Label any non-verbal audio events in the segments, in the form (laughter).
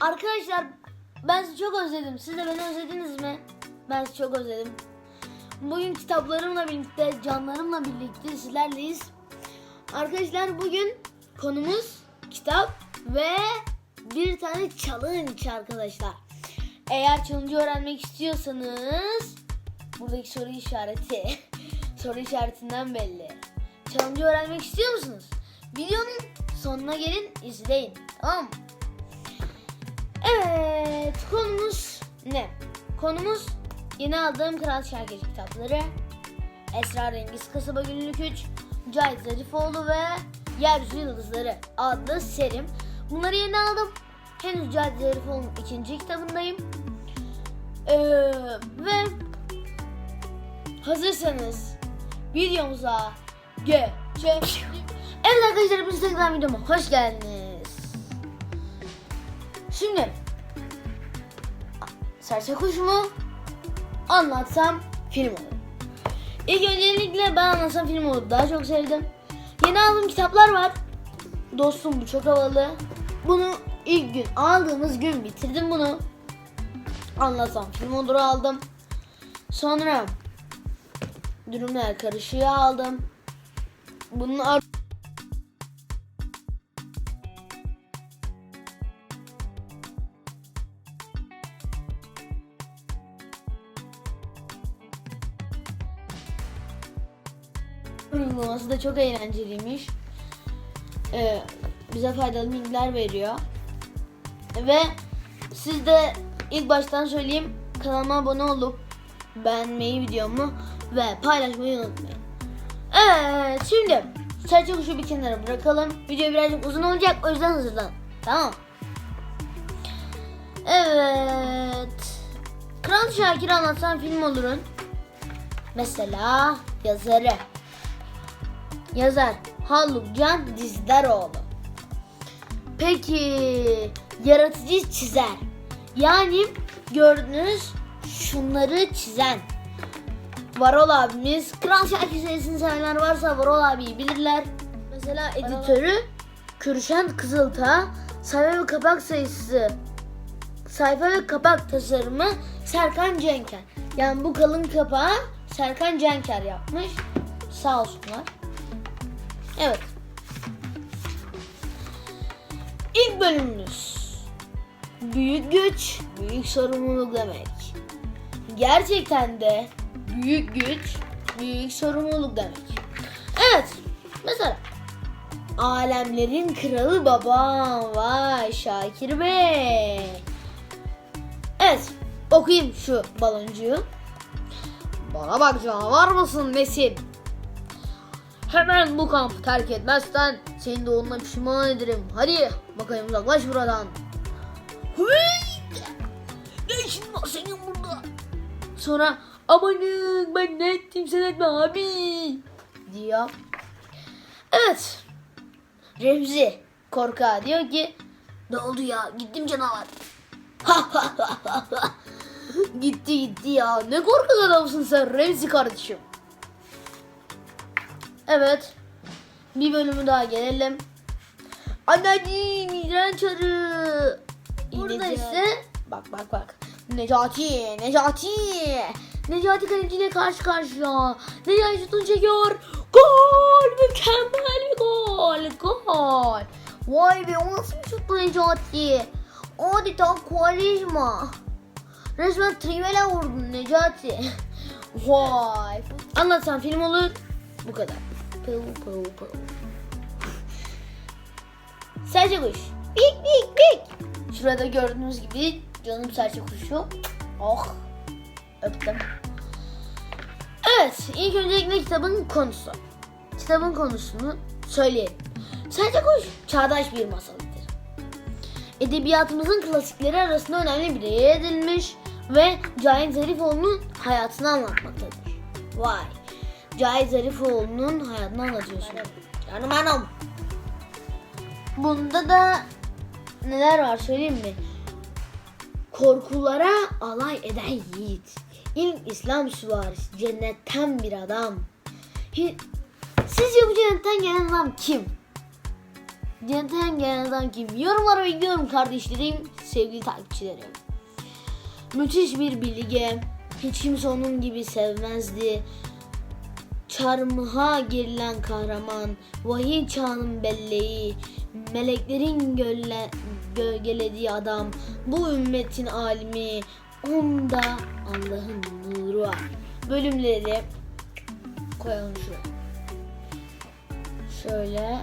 Arkadaşlar ben sizi çok özledim. Siz de beni özlediniz mi? Ben sizi çok özledim. Bugün kitaplarımla birlikte, canlarımla birlikte sizlerleyiz. Arkadaşlar bugün konumuz kitap ve bir tane challenge arkadaşlar. Eğer challenge'ı öğrenmek istiyorsanız buradaki soru işareti (laughs) soru işaretinden belli. Challenge'ı öğrenmek istiyor musunuz? Videonun sonuna gelin izleyin. Tamam mı? Evet konumuz ne? Konumuz yeni aldığım Kral Şarkıcı kitapları. Esrarengiz Kasaba Günlük 3, Cahit Zarifoğlu ve Yeryüzü Yıldızları adlı serim. Bunları yeni aldım. Henüz Cahit Zarifoğlu'nun ikinci kitabındayım. Ee, ve hazırsanız videomuza geçelim. Evet arkadaşlar biz tekrar videoma hoş geldiniz. Şimdi Serçe mu anlatsam film olur. İlk öncelikle ben anlatsam film olur. Daha çok sevdim. Yeni aldığım kitaplar var. Dostum bu çok havalı. Bunu ilk gün aldığımız gün bitirdim bunu. Anlatsam film olur aldım. Sonra Durumlar Karışığı aldım. Bunun da çok eğlenceliymiş. Ee, bize faydalı bilgiler veriyor. Ve siz de ilk baştan söyleyeyim kanalıma abone olup beğenmeyi videomu ve paylaşmayı unutmayın. Evet şimdi serçe kuşu bir kenara bırakalım. Video birazcık uzun olacak o yüzden hazırlan. Tamam. Evet. Kral Şakir anlatan film olurun. Mesela yazarı. Yazar Halukcan Dizdaroğlu. Peki yaratıcı çizer. Yani gördüğünüz şunları çizen. Varol abimiz. Kral Şakir serisini sevenler varsa Varol abiyi bilirler. Mesela editörü Kürşen Kızılta. Sayfa ve kapak sayısı sayfa ve kapak tasarımı Serkan Cenker. Yani bu kalın kapağı Serkan Cenker yapmış. Sağ olsunlar. Evet. İlk bölümümüz. Büyük güç, büyük sorumluluk demek. Gerçekten de büyük güç, büyük sorumluluk demek. Evet. Mesela Alemlerin kralı babam. Vay Şakir Bey. Evet. Okuyayım şu baloncuğu. Bana bak canavar mısın nesin? Hemen bu kampı terk etmezsen seni de onunla pişman ederim. Hadi bakayım uzaklaş buradan. Ne işin var senin burada? Sonra amanın ben ne ettim sen etme abi diyor. Evet. Remzi korka diyor ki ne oldu ya gittim canavar. (laughs) gitti gitti ya ne korkak adamsın sen Remzi kardeşim. Evet. Bir bölümü daha gelelim. Anneciğim iğrenç arı. Burada ise bak bak bak. Necati, Necati. Necati kaleciyle karşı karşıya. Necati şutunu çekiyor. Gol! Mükemmel bir gol. Gol. Vay be o nasıl bir şuttu Necati? Adeta Kualizma. Resmen trivela vurdun Necati. (laughs) Vay. Anlatsan film olur. Bu kadar. Pıl pıl pıl. Serçe kuş. Bik bik bik. Şurada gördüğünüz gibi canım serçe kuşu. Oh. Öptüm. Evet. ilk öncelikle kitabın konusu. Kitabın konusunu söyleyelim. Serçe kuş çağdaş bir masalıdır. Edebiyatımızın klasikleri arasında önemli bir yer edilmiş ve Cahit Zarifoğlu'nun hayatını anlatmaktadır. Vay. Cahit Zarifoğlu'nun hayatını anlatıyorsun. Canım hanım. Bunda da neler var söyleyeyim mi? Korkulara alay eden yiğit. İlk İslam süvarisi cennetten bir adam. Sizce bu cennetten gelen adam kim? Cennetten gelen adam kim? Yorumlara bekliyorum kardeşlerim, sevgili takipçilerim. Müthiş bir bilge. Hiç kimse onun gibi sevmezdi. Çarmıha gerilen kahraman, vahiy çağının belleği, meleklerin gölle, gölgelediği adam, bu ümmetin alimi, onda Allah'ın nuru var. Bölümleri koyalım şuraya. Şöyle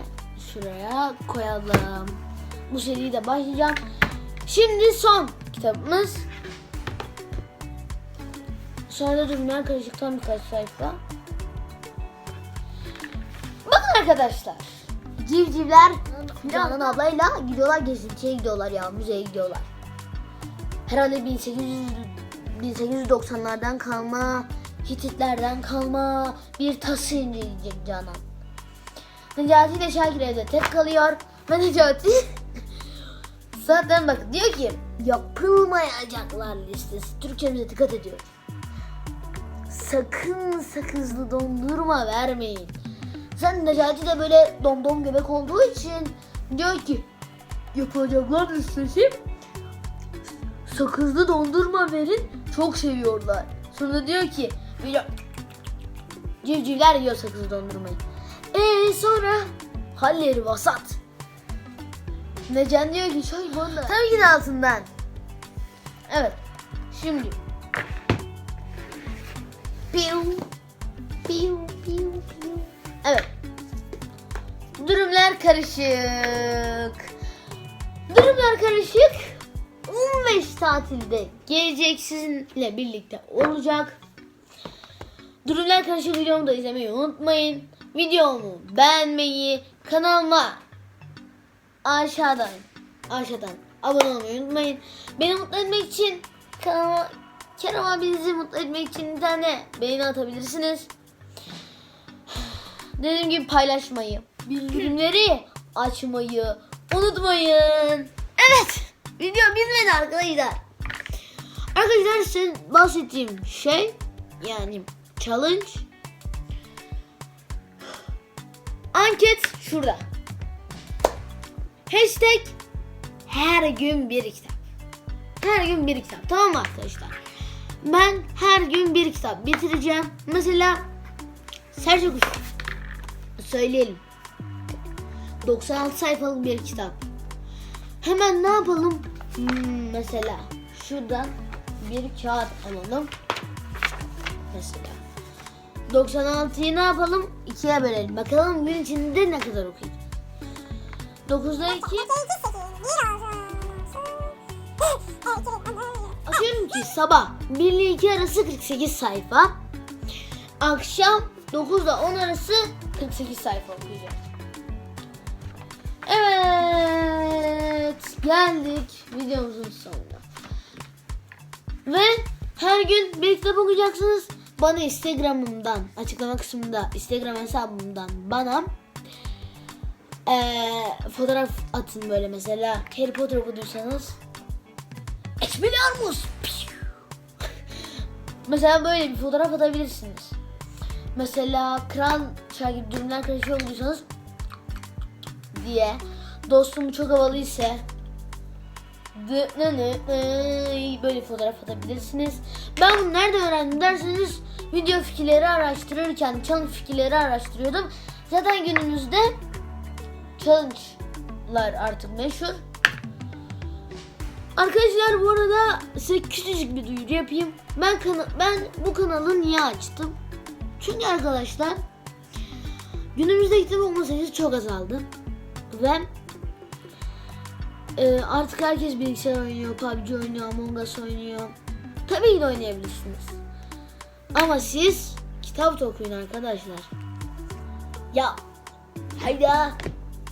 şuraya koyalım. Bu seriyi de başlayacağım. Şimdi son kitabımız. Sonra durumlar karışıktan birkaç sayfa. Arkadaşlar. Civcivler Canan ablayla gidiyorlar gezintiye gidiyorlar ya müzeye gidiyorlar. Herhalde 1800 1890'lardan kalma, Hititlerden kalma bir tası inceleyecek Canan. Necati ile Şakir evde tek kalıyor ve Necati (laughs) zaten bak diyor ki yapılmayacaklar listesi. Türkçemize dikkat ediyor. Sakın sakızlı dondurma vermeyin. Sen Necati de böyle domdom göbek olduğu için diyor ki yapacaklar listesi sakızlı dondurma verin çok seviyorlar. Sonra diyor ki "Ya, civcivler yiyor sakızlı dondurmayı. Ee sonra halleri vasat. Necan diyor ki şöyle bana. Tabii ki de altından. Evet. Şimdi. Piu karışık. Durumlar karışık. 15 tatilde gelecek sizinle birlikte olacak. Durumlar karışık videomu da izlemeyi unutmayın. Videomu beğenmeyi, kanalıma aşağıdan aşağıdan abone olmayı unutmayın. Beni mutlu etmek için kanalıma Kerem abinizi mutlu etmek için bir tane beğeni atabilirsiniz. Dediğim gibi paylaşmayı, bildirimleri açmayı unutmayın. Evet, video bitmedi arkadaşlar. Arkadaşlar size bahsettiğim şey yani challenge anket şurada. Hashtag her gün bir kitap. Her gün bir kitap. Tamam mı arkadaşlar? Ben her gün bir kitap bitireceğim. Mesela Serçe Kuşu. Söyleyelim. 96 sayfalık bir kitap. Hemen ne yapalım? Hmm, mesela şuradan bir kağıt alalım. Mesela 96'yı ne yapalım? İkiye bölelim. Bakalım gün içinde ne kadar okuyacağız. 9'da 2 Atıyorum ki sabah 1 ile 2 arası 48 sayfa. Akşam 9 ile 10 arası 48 sayfa okuyacağım. Geldik videomuzun sonuna. Ve her gün bir kitap okuyacaksınız. Bana Instagram'ımdan, açıklama kısmında Instagram hesabımdan bana eee, fotoğraf atın böyle mesela. Harry Potter okuduysanız Expelliarmus. (laughs) Mesela böyle bir fotoğraf atabilirsiniz. Mesela kral şarkı durumlar karışıyor olduysanız diye dostum çok havalı ise böyle fotoğraf atabilirsiniz. Ben bunu nerede öğrendim derseniz video fikirleri araştırırken challenge fikirleri araştırıyordum. Zaten günümüzde challenge'lar artık meşhur. Arkadaşlar bu arada size küçücük bir duyuru yapayım. Ben kana- ben bu kanalı niye açtım? Çünkü arkadaşlar günümüzde kitap okuma sayısı çok azaldı. Ve e, artık herkes bilgisayar oynuyor, PUBG oynuyor, Among Us oynuyor. Tabii ki de oynayabilirsiniz. Ama siz kitap da okuyun arkadaşlar. Ya hayda.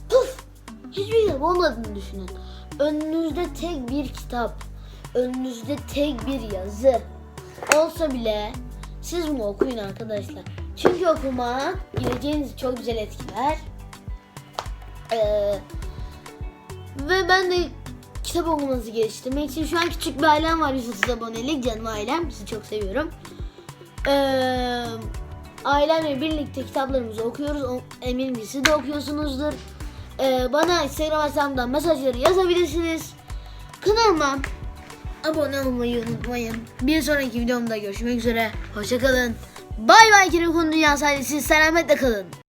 Puf. Hiçbir kitap olmadığını düşünün. Önünüzde tek bir kitap, önünüzde tek bir yazı olsa bile siz bunu okuyun arkadaşlar. Çünkü okuma geleceğinizi çok güzel etkiler. Ee, ve ben de kitap okumanızı geliştirmek için şu an küçük bir ailem var 130 abonelik canım ailem sizi çok seviyorum. Ee, ailemle birlikte kitaplarımızı okuyoruz. O- Eminim siz de okuyorsunuzdur. e, bana Instagram hesabımdan mesajları yazabilirsiniz. Kanalıma abone olmayı unutmayın. Bir sonraki videomda görüşmek üzere. Hoşçakalın. Bay bay Kirekun Dünya Sahnesi. Selametle kalın.